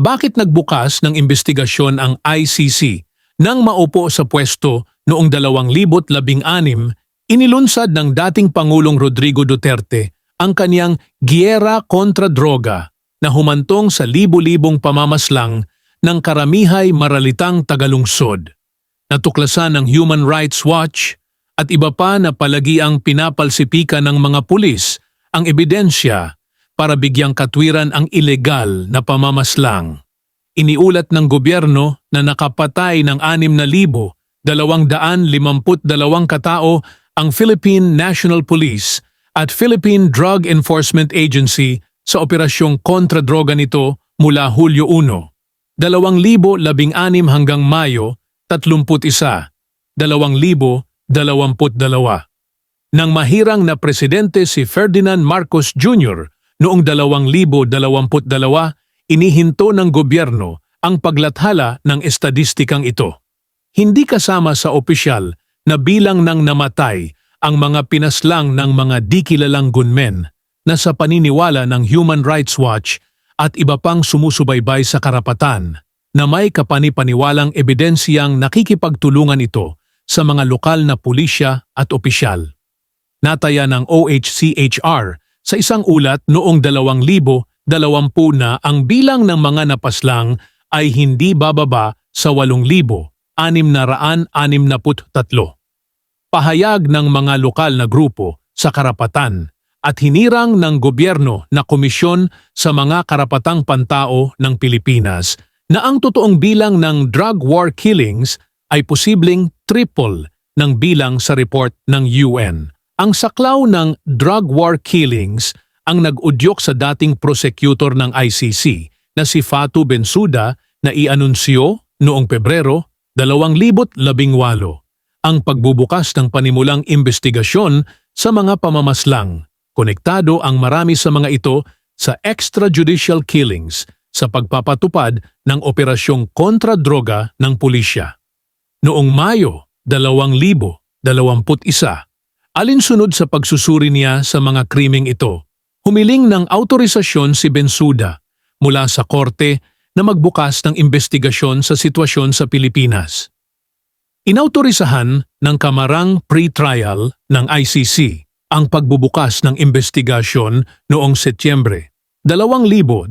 bakit nagbukas ng investigasyon ang ICC nang maupo sa pwesto noong 2016, inilunsad ng dating Pangulong Rodrigo Duterte ang kanyang Giyera kontra Droga na humantong sa libu-libong pamamaslang ng karamihay maralitang tagalungsod. Natuklasan ng Human Rights Watch at iba pa na palagi ang pinapalsipika ng mga pulis ang ebidensya para bigyang katwiran ang ilegal na pamamaslang. Iniulat ng gobyerno na nakapatay ng 6,252 katao ang Philippine National Police at Philippine Drug Enforcement Agency sa operasyong kontra-droga nito mula Hulyo 1. 2016 hanggang Mayo, 31. 2022. Nang mahirang na presidente si Ferdinand Marcos Jr. noong 2022, inihinto ng gobyerno ang paglathala ng estadistikang ito. Hindi kasama sa opisyal na bilang ng namatay ang mga pinaslang ng mga di kilalang gunmen na sa paniniwala ng Human Rights Watch at iba pang sumusubaybay sa karapatan na may kapanipaniwalang ebidensiyang nakikipagtulungan ito sa mga lokal na pulisya at opisyal. Nataya ng OHCHR sa isang ulat noong 2020 na ang bilang ng mga napaslang ay hindi bababa sa 8,663. Pahayag ng mga lokal na grupo sa karapatan at hinirang ng gobyerno na komisyon sa mga karapatang pantao ng Pilipinas na ang totoong bilang ng drug war killings ay posibleng triple ng bilang sa report ng UN. Ang saklaw ng drug war killings ang nag-udyok sa dating prosecutor ng ICC na si Fatu Bensuda na ianunsyo noong Pebrero 2018 ang pagbubukas ng panimulang investigasyon sa mga pamamaslang. Konektado ang marami sa mga ito sa extrajudicial killings sa pagpapatupad ng operasyong kontra-droga ng pulisya. Noong Mayo 2021, alinsunod sa pagsusuri niya sa mga krimeng ito, humiling ng autorisasyon si Bensuda mula sa korte na magbukas ng investigasyon sa sitwasyon sa Pilipinas. Inautorisahan ng Kamarang Pre-Trial ng ICC ang pagbubukas ng investigasyon noong Setyembre 2021